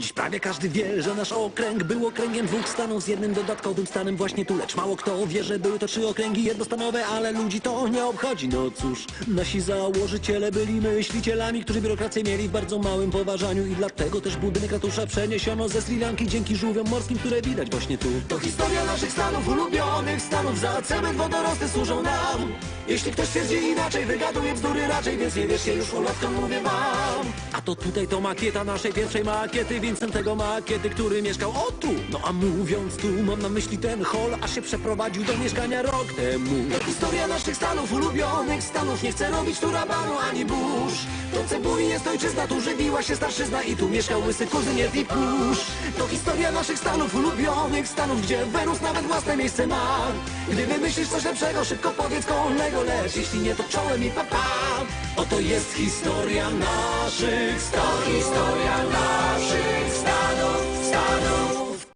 Dziś prawie każdy wie, że nasz okręg był okręgiem dwóch stanów z jednym dodatkowym stanem właśnie tu, lecz mało kto wie, że były to trzy okręgi jednostanowe, ale ludzi to nie obchodzi. No cóż, nasi założyciele byli myślicielami, którzy biurokrację mieli w bardzo małym poważaniu i dlatego też budynek ratusza przeniesiono ze Sri Lanki dzięki żółwiom morskim, które widać właśnie tu. To historia naszych stanów, ulubionych stanów, za cement wodorosty służą nam. Jeśli ktoś twierdzi inaczej, wygaduje bzdury raczej, więc nie wierzcie już ulotką mówię wam. To tutaj to makieta naszej pierwszej makiety, Vincentego makiety, który mieszkał o tu. No a mówiąc tu, mam na myśli ten hol, a się przeprowadził do mieszkania rok temu. To historia naszych stanów, ulubionych stanów, nie chcę robić tu rabanu ani burz. To cebuli jest ojczyzna, tu żywiła się starszyzna i tu mieszkał łysy kuzyn i pusz. To historia naszych stanów, ulubionych stanów, gdzie Wenus nawet własne miejsce ma. Gdy wymyślisz coś lepszego, szybko powiedz kolego, lecz jeśli nie, to czołem i papa. Oto jest historia naszych naszych